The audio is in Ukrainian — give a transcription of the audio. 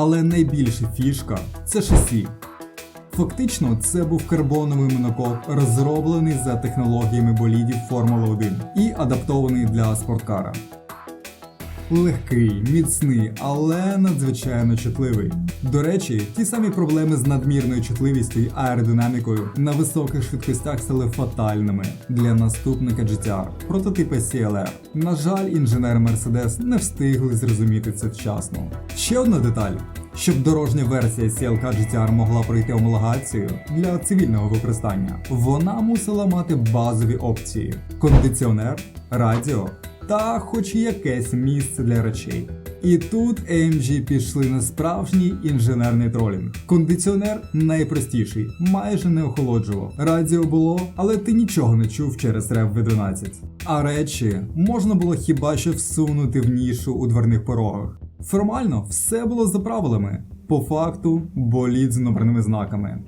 Але найбільша фішка це шасі. Фактично, це був карбоновий монокок, розроблений за технологіями болідів Формули 1 і адаптований для спорткара. Легкий, міцний, але надзвичайно чутливий. До речі, ті самі проблеми з надмірною чутливістю і аеродинамікою на високих швидкостях стали фатальними для наступника GTR, прототипа CLR. На жаль, інженери Mercedes не встигли зрозуміти це вчасно. Ще одна деталь. Щоб дорожня версія CLK GTR могла пройти омологацію для цивільного використання, вона мусила мати базові опції: кондиціонер, радіо та хоч якесь місце для речей. І тут AMG пішли на справжній інженерний тролінг. Кондиціонер найпростіший, майже не охолоджував. Радіо було, але ти нічого не чув через рев V12. А речі можна було хіба що всунути в нішу у дверних порогах. Формально все було за правилами. По факту болід з номерними знаками.